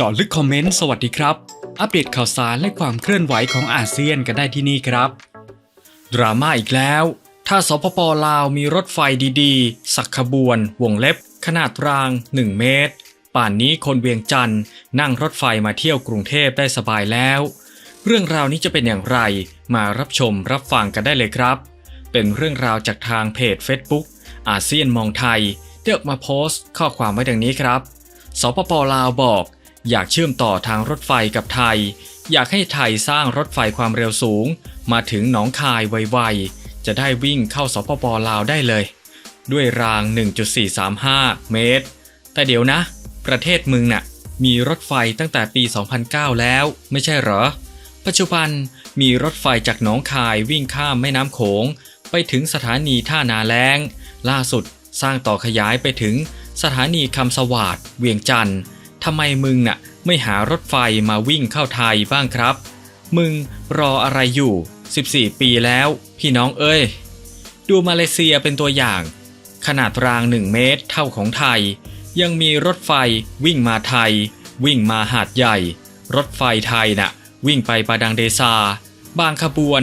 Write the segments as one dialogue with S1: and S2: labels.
S1: เจาะลึกคอมเมนต์สวัสดีครับ อัปเดตข่าวสารและความเคลื่อนไหวของอาเซียนกันได้ที่นี่ครับ ดราม่าอีกแล้ว ถ้าสปปลาวมีรถไฟดีๆ สักขบวน วงเล็บ ขนาดราง 1 เมตร ป่านนี้คนเวียงจันทร์นั่งรถไฟมาเที่ยวกรุงเทพได้สบายแล้ว เรื่องราวนี้จะเป็นอย่างไร มารับชมรับฟังกันได้เลยครับ เป็นเรื่องราวจากทางเพจ Facebook อาเซียนมองไทยได้ออกมาโพสต์ข้อความไว้ดังนี้ครับ สปปลาวบอก อยากเชื่อมต่อทางรถไฟกับไทย อยากให้ไทยสร้างรถไฟความเร็วสูง มาถึงหนองคายไวๆ จะได้วิ่งเข้าสปปลาวได้เลย ด้วยราง 1.435 เมตร แต่เดี๋ยวนะ ประเทศมึงน่ะ มีรถไฟตั้งแต่ปี 2009 แล้ว ไม่ใช่เหรอ ปัจจุบันมีรถไฟจากหนองคายวิ่งข้ามแม่น้ำโขง ไปถึงสถานีท่านาแล้ง ล่าสุดสร้างต่อขยายไปถึงสถานีคำสวาดเวียงจันทร์ ทำไมมึงน่ะไม่หารถไฟมาวิ่งเข้าไทยบ้างครับ มึงรออะไรอยู่ 14 ปีแล้ว พี่น้องเอ้ย ดูมาเลเซียเป็นตัวอย่าง ขนาดราง 1 เมตรเท่าของไทย ยังมีรถไฟวิ่งมาไทย วิ่งมาหาดใหญ่ รถไฟไทยน่ะวิ่งไปปาดังเดซา บางขบวน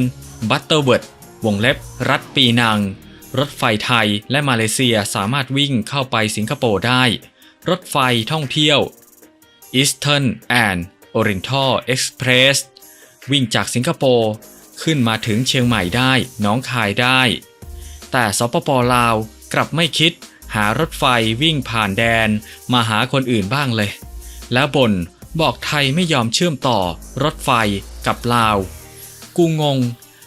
S1: บัตเตอร์เวิร์ดวงเล็บ รัฐปีนัง รถไฟไทยและมาเลเซียสามารถวิ่งเข้าไปสิงคโปร์ได้ รถไฟท่องเที่ยว Eastern and Oriental Express วิ่งจากสิงคโปร์ขึ้นมาถึงเชียงใหม่ได้น้องคายได้ แต่สปปลาวกลับไม่คิดหารถไฟวิ่งผ่านแดนมาหาคนอื่นบ้างเลย แล้วบ่นบอกไทยไม่ยอมเชื่อมต่อรถไฟกับลาว กูงง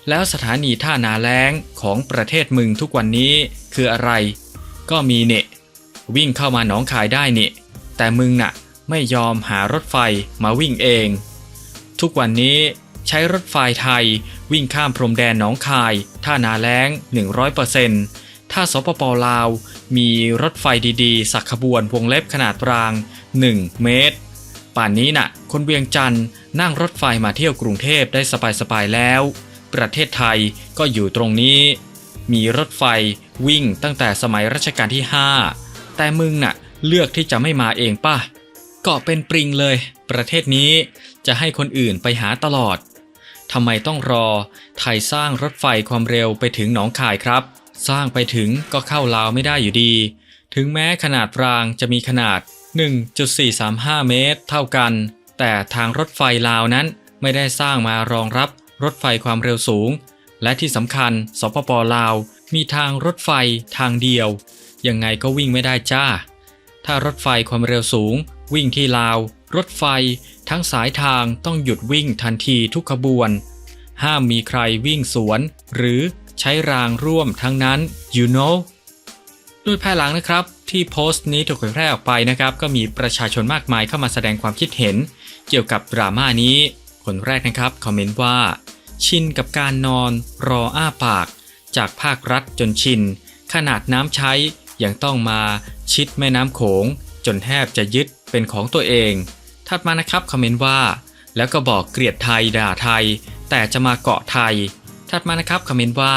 S1: แล้วสถานีท่านาแล้งของประเทศมึงทุกวันนี้คืออะไร ก็มีเนะวิ่งเข้ามาหนองคายได้เนะแต่มึงน่ะ ไม่ยอมหารถไฟมาวิ่งเอง ทุกวันนี้ใช้รถไฟไทยวิ่งข้ามพรมแดนหนองคาย ท่านาแล้ง 100%ถ้าสปปลาว มีรถไฟดีๆ สักขบวนวงเล็บขนาดราง 1 เมตร ป่านนี้น่ะ คนเวียงจันทร์นั่งรถไฟมาเที่ยวกรุงเทพได้สบายๆแล้ว ประเทศไทยก็อยู่ตรงนี้ มีรถไฟวิ่งตั้งแต่สมัยรัชกาลที่ 5 แต่มึงน่ะเลือกที่จะไม่มาเองป่ะ เกาะเป็นปริงเลย ประเทศนี้จะให้คนอื่นไปหาตลอดทำไมต้องรอ ไทยสร้างรถไฟความเร็วไปถึงหนองคายครับ สร้างไปถึงก็เข้าลาวไม่ได้อยู่ดี ถึงแม้ขนาดรางจะมีขนาด 1.435 เมตร เท่ากัน แต่ทางรถไฟลาวนั้นไม่ได้สร้างมารองรับรถไฟความเร็วสูง และที่สำคัญสปปลาว มีทางรถไฟทางเดียว ยังไงก็วิ่งไม่ได้จ้า ถ้ารถไฟความเร็วสูง วิ่งที่ลาว รถไฟ ทั้งสายทางต้องหยุดวิ่งทันทีทุกขบวน ห้ามมีใครวิ่งสวน หรือใช้รางร่วมทั้งนั้น you know โดยภายหลังนะครับ ที่โพสต์นี้ถูกเผยแพร่ออกไปนะครับ ก็มีประชาชนมากมายเข้ามาแสดงความคิดเห็น เกี่ยวกับดราม่านี้ คนแรกนะครับคอมเมนต์ว่า ชินกับการนอนรออ้าปาก จากภาครัฐจนชิน ขนาดน้ำใช้ยังต้องมาชิดแม่น้ำโขง จนแทบจะยึด เป็นของตัวเอง ถัดมานะครับคอมเมนต์ว่า แล้วก็บอกเกลียดไทยด่าไทย แต่จะมาเกาะไทย ถัดมานะครับคอมเมนต์ว่า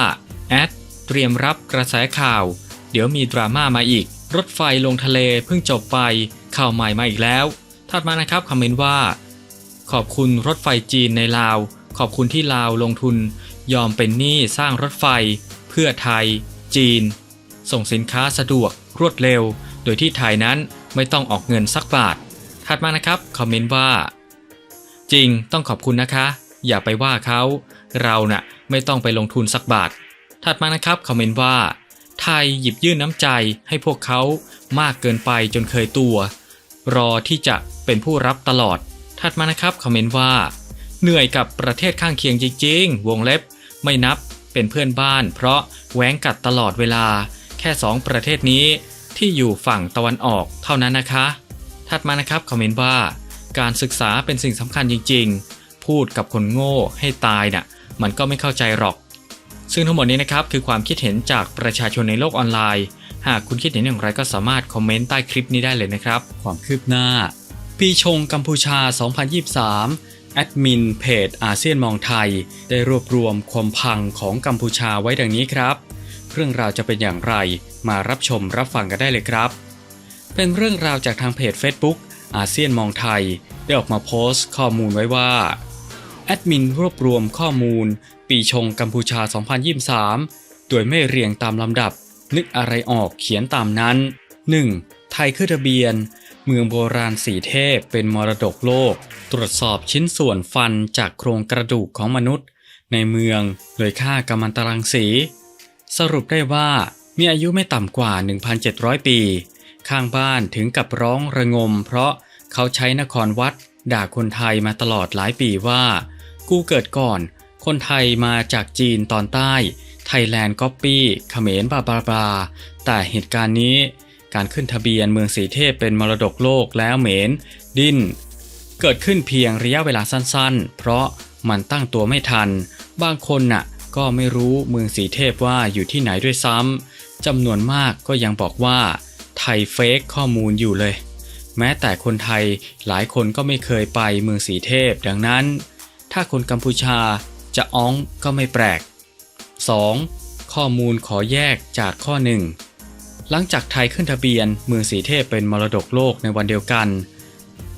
S1: แอดเตรียมรับกระแสข่าว เดี๋ยวมีดราม่ามาอีก รถไฟลงทะเลเพิ่งจบไปข่าวใหม่มาอีกแล้ว ถัดมานะครับคอมเมนต์ว่า ขอบคุณรถไฟจีนในลาว ขอบคุณที่ลาวลงทุน ยอมเป็นหนี้สร้างรถไฟ เพื่อไทย จีน ส่งสินค้าสะดวกรวดเร็ว โดยที่ไทยนั้น ไม่ต้องออกเงินสักบาท ถัดมานะครับคอมเมนต์ว่า จริงต้องขอบคุณนะคะ อย่าไปว่าเขาเราน่ะไม่ต้องไปลงทุนสักบาท ถัดมานะครับคอมเมนต์ว่า ไทยหยิบยื่นน้ำใจให้พวกเขามากเกินไปจนเคยตัว รอที่จะเป็นผู้รับตลอด ถัดมานะครับคอมเมนต์ว่า เหนื่อยกับประเทศข้างเคียงจริงๆ วงเล็บ ไม่นับเป็นเพื่อนบ้าน เพราะแหวงกัดตลอดเวลา แค่สองประเทศนี้ ที่อยู่ฝั่งตะวันออกเท่านั้นนะคะ ถัดมานะครับคอมเมนต์ว่า การศึกษาเป็นสิ่งสำคัญจริง ๆ พูดกับคนโง่ให้ตายน่ะมันก็ไม่เข้าใจหรอก ซึ่งทั้งหมดนี้นะครับคือความคิดเห็นจากประชาชนในโลกออนไลน์ หากคุณคิดเห็นอย่างไรก็สามารถคอมเมนต์ใต้คลิปนี้ได้เลยนะครับ ความคืบหน้า ปีชงกัมพูชา 2023 แอดมินเพจอาเซียนมองไทย ได้รวบรวมความพังของกัมพูชาไว้ดังนี้ครับ เรื่องราวจะเป็นอย่างไร มารับชมรับฟังกันได้เลยครับ เป็นเรื่องราวจากทางเพจ Facebook อาเซียนมองไทย ได้ออกมาโพสต์ข้อมูลไว้ว่าแอดมินรวบรวมข้อมูล ปีชงกัมพูชา 2023 โดยไม่เรียงตามลำดับ นึกอะไรออกเขียนตามนั้น 1. ไทยขึ้นทะเบียน เมืองโบราณสีเทพเป็นมรดกโลก ตรวจสอบชิ้นส่วนฟันจากโครงกระดูกของมนุษย์ ในเมืองโดยค่ากัมมันตรังสี สรุปได้ว่ามีอายุไม่ต่ำกว่า 1,700 ปี ข้างบ้านถึงกับร้องระงม เพราะเขาใช้นครวัด ด่าคนไทยมาตลอดหลายปีว่า กูเกิดก่อน คนไทยมาจากจีนตอนใต้ ไทยแลนด์ก๊อปปี้เขมรบาบาบาแต่เหตุการณ์นี้ การขึ้นทะเบียนเมืองสีเทพเป็นมรดกโลกแล้วเหมน ดิ้น เกิดขึ้นเพียงระยะเวลาสั้นๆ เพราะมันตั้งตัวไม่ทัน บางคนน่ะ ก็ไม่รู้เมืองสีเทพว่าอยู่ที่ไหนด้วยซ้ำจำนวนมากก็ยังบอกว่า ไทยเฟกข้อมูลอยู่เลย แม้แต่คนไทยหลายคนก็ไม่เคยไปเมืองสีเทพดังนั้น ถ้าคนกัมพูชาจะอ้องก็ไม่แปลก 2. ข้อมูลขอแยกจากข้อ 1 หลังจากไทยขึ้นทะเบียนเมืองสีเทพเป็นมรดกโลกในวันเดียวกัน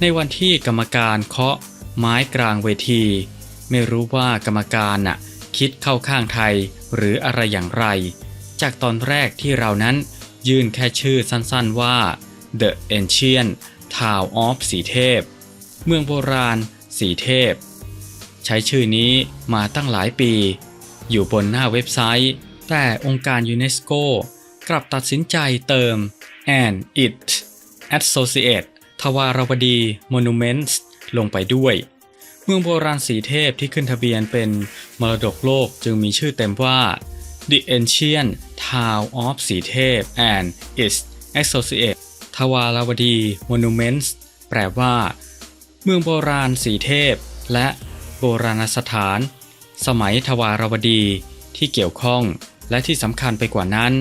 S1: ในวันที่กรรมการเคาะไม้กลางเวที ไม่รู้ว่ากรรมการน่ะ คิดเข้าข้างไทยหรืออะไรอย่างไร จากตอนแรกที่เรานั้นยื่นแค่ชื่อสั้นๆว่า The Ancient Town of สีเทพ เมืองโบราณ สีเทพ ใช้ชื่อนี้มาตั้งหลายปี อยู่บนหน้าเว็บไซต์ แต่องค์การยูเนสโกกลับตัดสินใจเติม and it associate ทวารวดี monuments ลงไปด้วย เมืองโบราณสีเทพที่ขึ้นทะเบียนเป็นมรดกโลกจึงมีชื่อเต็มว่า The Ancient Town of สีเทพ and its associate ทวารวดี monuments แปลว่า เมืองโบราณสีเทพ และโบราณสถาน สมัยทวารวดีที่เกี่ยวข้องและที่สำคัญไปกว่านั้น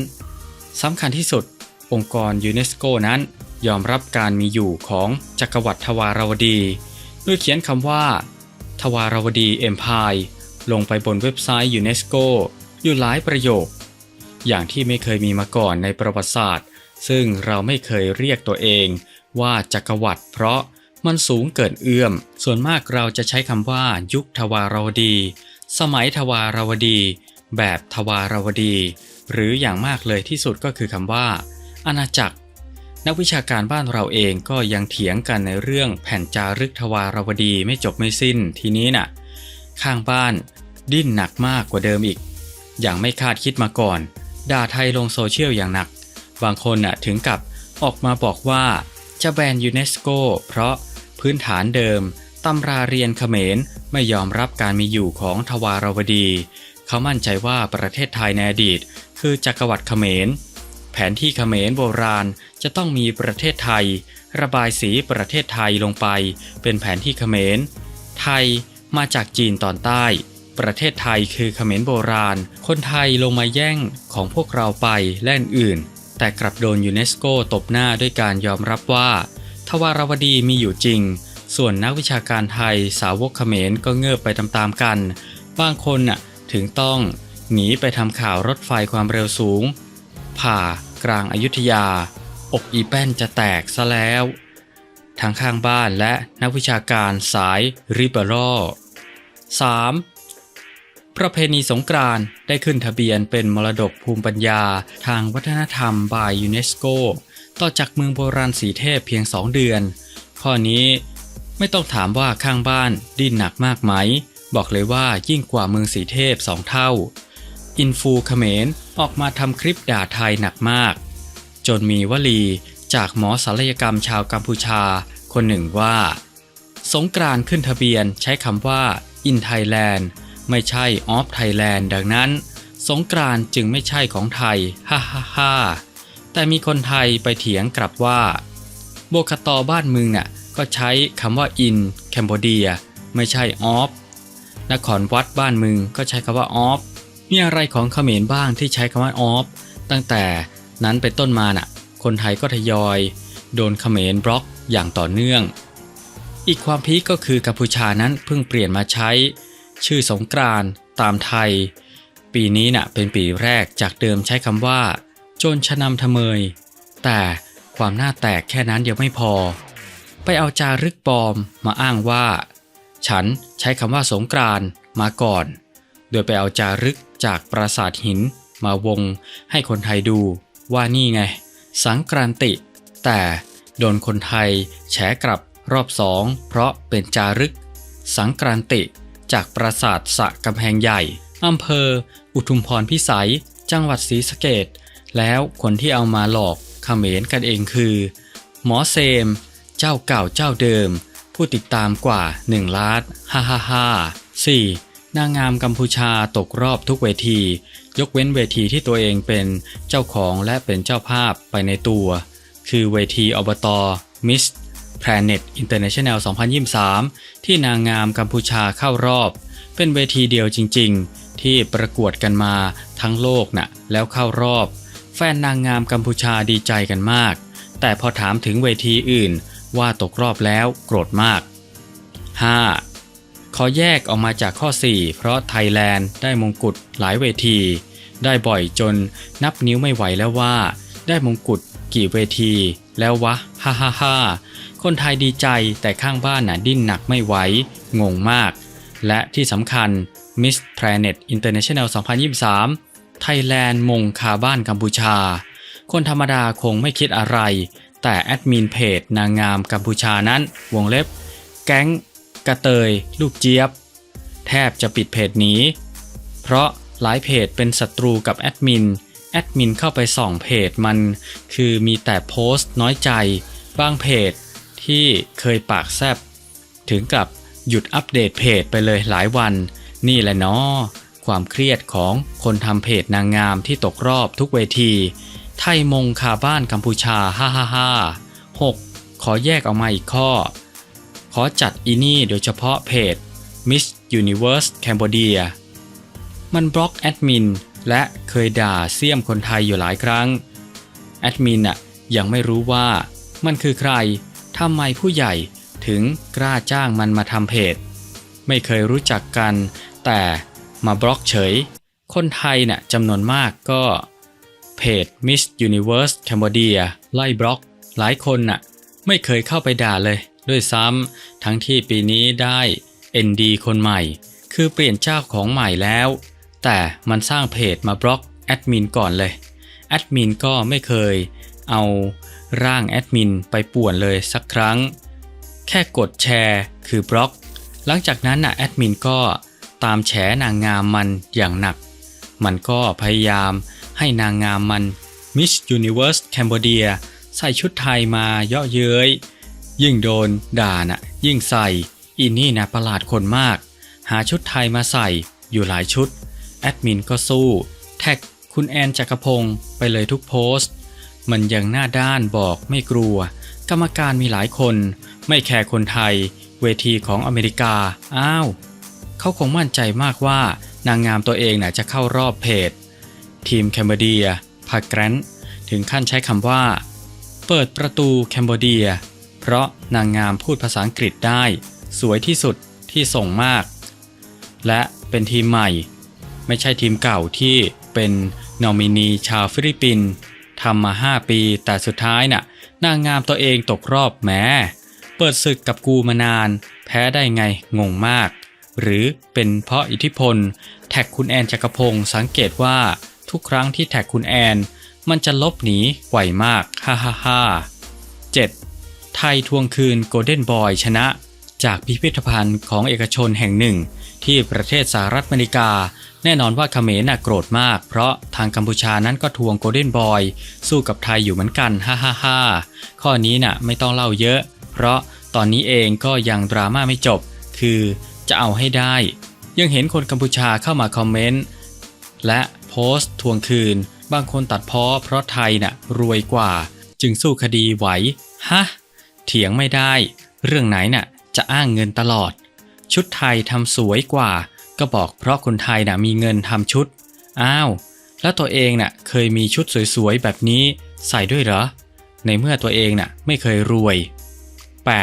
S1: สำคัญที่สุดองค์กรยูเนสโกนั้น ยอมรับการมีอยู่ของจักรวรรดิทวารวดี โดยเขียนคำว่า ทวารวดีเอ็มพายลงไปบนเว็บไซต์ยูเนสโกอยู่หลายประโยค อย่างที่ไม่เคยมีมาก่อนในประวัติศาสตร์ ซึ่งเราไม่เคยเรียกตัวเอง ว่าจักรวรรดิเพราะมันสูงเกินเอื้อม ส่วนมากเราจะใช้คำว่า ยุคทวารวดี สมัยทวารวดี แบบทวารวดี หรืออย่างมากเลยที่สุดก็คือคำว่า อาณาจักร นักวิชาการบ้านเราเองก็ยังเถียงกันในเรื่องแผ่นจารึกทวารวดีไม่จบไม่สิ้นทีนี้น่ะ ข้างบ้านดิ้นหนักมากกว่าเดิมอีก อย่างไม่คาดคิดมาก่อน ด่าไทยลงโซเชียลอย่างหนัก บางคนน่ะถึงกับออกมาบอกว่าจะแบนยูเนสโกเพราะพื้นฐานเดิมตำราเรียนเขมรไม่ยอมรับการมีอยู่ของทวารวดี เขามั่นใจว่าประเทศไทยในอดีต คือจักรวรรดิเขมร แผนที่เขมรโบราณจะต้องมีประเทศไทย ระบายสีประเทศไทยลงไป เป็นแผนที่เขมร ไทยมาจากจีนตอนใต้ ประเทศไทยคือเขมรโบราณ คนไทยลงมาแย่งของพวกเราไปและอื่น แต่กลับโดนยูเนสโกตบหน้าด้วยการยอมรับว่า ทวารวดีมีอยู่จริง ส่วนนักวิชาการไทยสาวกเขมรก็เงือบไปตามๆกัน บางคนน่ะถึงต้องหนีไปทำข่าวรถไฟความเร็วสูง ผ่ากลางอายุทยา อกอีแป้นจะแตกซะแล้ว ทั้งข้างบ้านและนักวิชาการสายริเบอร 3. ประเพณีสงกรานต์ได้ขึ้นทะเบียนเป็นมรดกภูมิปัญญาทางวัฒนธรรมบายยูเนสโก ต่อจากเมืองโบราณสีเทพเพียง2เดือน ข้อนี้ไม่ต้องถามว่าข้างบ้านดิ้นหนักมากไหม บอกเลยว่ายิ่งกว่าเมืองสีเทพสองเท่า อินฟูเขมรออกมาทำคลิปด่าไทยหนักมาก จนมีวลีจากหมอศัลยกรรมชาวกัมพูชา คนหนึ่งว่า สงกรานต์ขึ้นทะเบียนใช้คำว่า in Thailand ไม่ใช่ of Thailand ดังนั้น สงกรานต์จึงไม่ใช่ของไทยฮ่าฮ่าฮ่าแต่มีคนไทยไปเถียงกลับว่า โบคตอบ้านมึงน่ะก็ใช้คำว่า in Cambodia ไม่ใช่ of นครวัดบ้านมึงก็ใช้คำว่า of มีอะไรของเขมรบ้างที่ใช้คำว่า of ตั้งแต่นั้นเป็นต้นมาน่ะ คนไทยก็ทยอย โดนเขมรบล็อกอย่างต่อเนื่อง อีกความพีคก็คือกัมพูชานั้นเพิ่งเปลี่ยนมาใช้ ชื่อสงกรานต์ตามไทย ปีนี้น่ะเป็นปีแรกจากเดิมใช้คำว่า โจรชะนำทะเมย แต่ความหน้าแตกแค่นั้นยังไม่พอ ไปเอาจารึกปลอมมาอ้างว่า ฉันใช้คำว่าสงกรานต์มาก่อน โดยไปเอาจารึก จากปราสาทหินมาวงให้คนไทยดูว่านี่ไง สังกรานติ แต่โดนคนไทยแฉกลับรอบสองเพราะเป็นจารึก สังกรานติ จากปราสาทสะกำแพงใหญ่อำเภอ อุทุมพรพิสัย จังหวัดศรีสะเกดแล้วคนที่เอามาหลอกเขมรกันเองคือ หมอเซม เจ้าเก่าเจ้าเดิม ผู้ติดตามกว่า 1 ล้านฮ่าฮ่าฮ่า 4. นางงามกัมพูชาตกรอบทุกเวที ยกเว้นเวทีที่ตัวเองเป็นเจ้าของและเป็นเจ้าภาพไปในตัว คือเวทีอบตมิส Planet International 2023 ที่นางงามกัมพูชาเข้ารอบ เป็นเวทีเดียวจริง ๆ ที่ประกวดกันมาทั้งโลกน่ะแล้วเข้ารอบ แฟนนางงามกัมพูชาดีใจกันมาก แต่พอถามถึงเวทีอื่นว่าตกรอบแล้วโกรธมาก 5. ขอแยกออกมาจากข้อ 4 เพราะไทยแลนด์ได้มงกุฎหลายเวที ได้บ่อยจนนับนิ้วไม่ไหวแล้วว่า ได้มงกุฎกี่เวที แล้ววะฮ่าฮ่าฮ่าคนไทยดีใจแต่ข้างบ้านน่ะดิ้นหนักไม่ไหวงงมาก และที่สำคัญ Miss Planet International 2023 ไทยแลนด์มงคาบ้านกัมพูชา คนธรรมดาคงไม่คิดอะไร แต่แอดมินเพจนางงามกัมพูชานั้น วงเล็บ แก๊ง กระเตย ลูกเจี๊ยบ แทบจะปิดเพจนี้ เพราะหลายเพจเป็นศัตรูกับแอดมิน แอดมินเข้าไปส่องเพจมัน คือมีแต่โพสต์น้อยใจ บางเพจที่เคยปากแซบถึงกับหยุดอัปเดตเพจไปเลยหลายวัน นี่แหละเนาะความเครียดของคนทำเพจนางงามที่ตกรอบทุกเวที ไทยมงคาบ้านกัมพูชา ฮ่าฮ่าฮ่าหกขอแยกออกมาอีกข้อ ขอจัดอีนี่โดยเฉพาะเพจ Miss Universe Cambodia มันบล็อกแอดมินและเคยด่าเสียมคนไทยอยู่หลายครั้ง แอดมินอะยังไม่รู้ว่ามันคือใคร ทำไมผู้ใหญ่ถึงกล้าจ้างมันมาทำเพจ ไม่เคยรู้จักกัน แต่มาบล็อกเฉย คนไทยน่ะจำนวนมากก็เพจ Miss Universe Cambodia ไล่บล็อก หลายคนน่ะ ไม่เคยเข้าไปด่าเลย ด้วยซ้ำทั้งที่ปีนี้ได้ ND คนใหม่ คือเปลี่ยนเจ้าของใหม่แล้ว แต่มันสร้างเพจมาบล็อกแอดมินก่อนเลยแอดมินก็ไม่เคยเอาร่างแอดมินไปป่วนเลยสักครั้ง แค่กดแชร์คือบล็อก หลังจากนั้นน่ะแอดมินก็ตามแฉนางงามมันอย่างหนัก มันก็พยายามให้นางงามมัน Miss Universe Cambodia ใส่ชุดไทยมาเยาะเย้ย ยิ่งโดน ด่าน่ะ ยิ่งใส่ อินนี่นะประหลาดคนมาก หาชุดไทยมาใส่อยู่หลายชุด แอดมินก็สู้ แท็กคุณแอนจักรพงศ์ไปเลยทุกโพสต์ มันยังหน้าด้านบอกไม่กลัว กรรมการมีหลายคน ไม่แคร์คนไทย เวทีของอเมริกา อ้าว เขาคงมั่นใจมากว่านางงามตัวเองน่ะจะเข้ารอบเพจทีมแคนเบเดียพาแกรนถึงขั้นใช้คำว่า เปิดประตูแคนเบเดีย เพราะนางงามพูดภาษาอังกฤษได้ สวยที่สุดที่ส่งมาก และเป็นทีมใหม่ ไม่ใช่ทีมเก่าที่เป็นนอมินีชาวฟิลิปปินส์ทำมา 5 ปีแต่สุดท้ายน่ะนางงามตัวเองตกรอบแหม้เปิดศึกกับกูมานาน แพ้ได้ไงงงมาก หรือเป็นเพราะอิทธิพล แท็กคุณแอนจักรพงศ์สังเกตว่าทุกครั้งที่แท็กคุณแอน มันจะลบหนีไวมากฮ่าฮ่าฮ่า 7. ไทยทวงคืนโกลเด้นบอยชนะ จากพิพิธภัณฑ์ของเอกชนแห่งหนึ่ง ที่ประเทศสหรัฐอเมริกา แน่นอนว่าเขมรน่ะโกรธมาก เพราะทางกัมพูชานั้นก็ทวงโกลเด้นบอยสู้กับไทยอยู่เหมือนกันฮ่าฮ่าฮ่าข้อนี้น่ะไม่ต้องเล่าเยอะ เพราะตอนนี้เองก็ยังดราม่าไม่จบ คือจะเอาให้ได้ ยังเห็นคนกัมพูชาเข้ามาคอมเมนต์และโพสต์ทวงคืน บางคนตัดพ้อเพราะไทยน่ะรวยกว่า จึงสู้คดีไหวฮะ เถียงไม่ได้ เรื่องไหนน่ะจะอ้างเงินตลอด ชุดไทยทำสวยกว่า ก็บอกเพราะคนไทยน่ะมีเงินทำชุด อ้าว แล้วตัวเองน่ะเคยมีชุดสวยๆแบบนี้ใส่ด้วยเหรอ ในเมื่อตัวเองน่ะไม่เคยรวย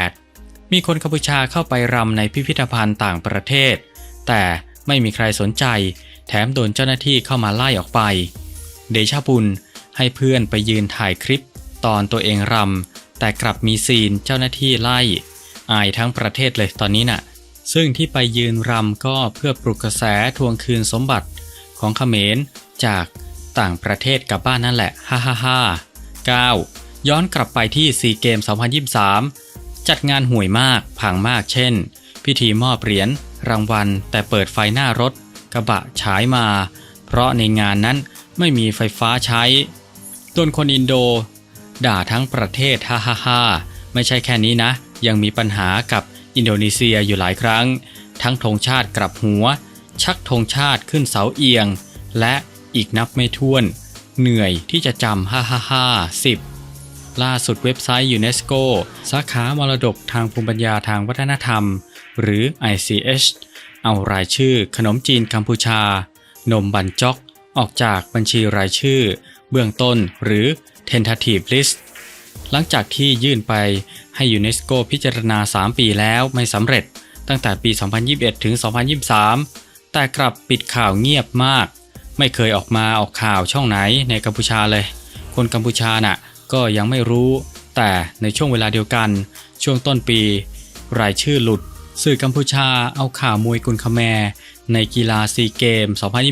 S1: 8. มีคนกัมพูชาเข้าไปรำในพิพิธภัณฑ์ต่างประเทศ แต่ไม่มีใครสนใจ แถมโดนเจ้าหน้าที่เข้ามาไล่ออกไป เดชาบุญให้เพื่อนไปยืนถ่ายคลิป ตอนตัวเองรำ แต่กลับมีซีนเจ้าหน้าที่ไล่ อายทั้งประเทศเลยตอนนี้น่ะ ซึ่งที่ไปยืนรำก็เพื่อปลุกกระแสทวงคืนสมบัติของเขมรจากต่างประเทศกลับบ้านนั่นแหละฮ่าฮ่าฮ่า9ย้อนกลับไปที่ซีเกม 2023 จัดงานห่วยมากพังมากเช่น พิธีมอบเหรียญรางวัล แต่เปิดไฟหน้ารถ กระบะฉายมา เพราะในงานนั้นไม่มีไฟฟ้าใช้โดนคนอินโด ด่าทั้งประเทศฮ่าฮ่าฮ่าไม่ใช่แค่นี้นะ ยังมีปัญหากับอินโดนีเซียอยู่หลายครั้ง ทั้งธงชาติกลับหัว ชักธงชาติขึ้นเสาเอียง และอีกนับไม่ถ้วน เหนื่อยที่จะจำฮ่าฮ่าฮ่าสิบล่าสุดเว็บไซต์ยูเนสโกสาขามรดกทางภูมิปัญญาทางวัฒนธรรม หรือ ICH เอารายชื่อขนมจีนกัมพูชา นมบันจอก ออกจากบัญชีรายชื่อ เบื้องต้นหรือ tentative list หลังจากที่ยื่นไปให้ยูเนสโกพิจารณา 3 ปีแล้วไม่สำเร็จตั้งแต่ปี 2021 ถึง 2023 แต่กลับปิดข่าวเงียบมาก ไม่เคยออกมาออกข่าวช่องไหนในกัมพูชาเลย คนกัมพูชาน่ะก็ยังไม่รู้ แต่ในช่วงเวลาเดียวกัน ช่วงต้นปี รายชื่อหลุด สื่อกัมพูชาเอาข่าวมวยกุนคาแมในกีฬาซีเกม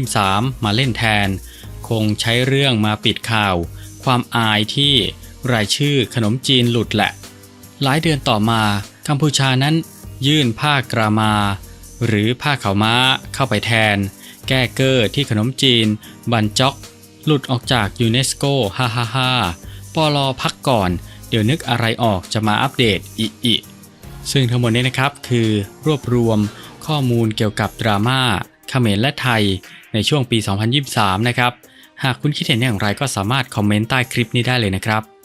S1: 2023 มาเล่นแทน คงใช้เรื่องมาปิดข่าว ความอายที่รายชื่อขนมจีนหลุดแหละ หลายเดือนต่อมากัมพูชานั้น ยื่นผ้ากรามา หรือผ้าขาวม้าเข้าไปแทน แก้เกอร์ที่ขนมจีน บันจอก หลุดออกจากยูเนสโกฮ่าฮ่าฮ่าปลอพักก่อน เดี๋ยวนึกอะไรออกจะมาอัปเดตอีอีซึ่งทั้งหมดนี้นะครับคือรวบรวมข้อมูลเกี่ยวกับดราม่าเขมรและไทยในช่วงปี 2023 นะครับ หากคุณคิดเห็นอย่างไรก็สามารถคอมเมนต์ใต้คลิปนี้ได้เลยนะครับ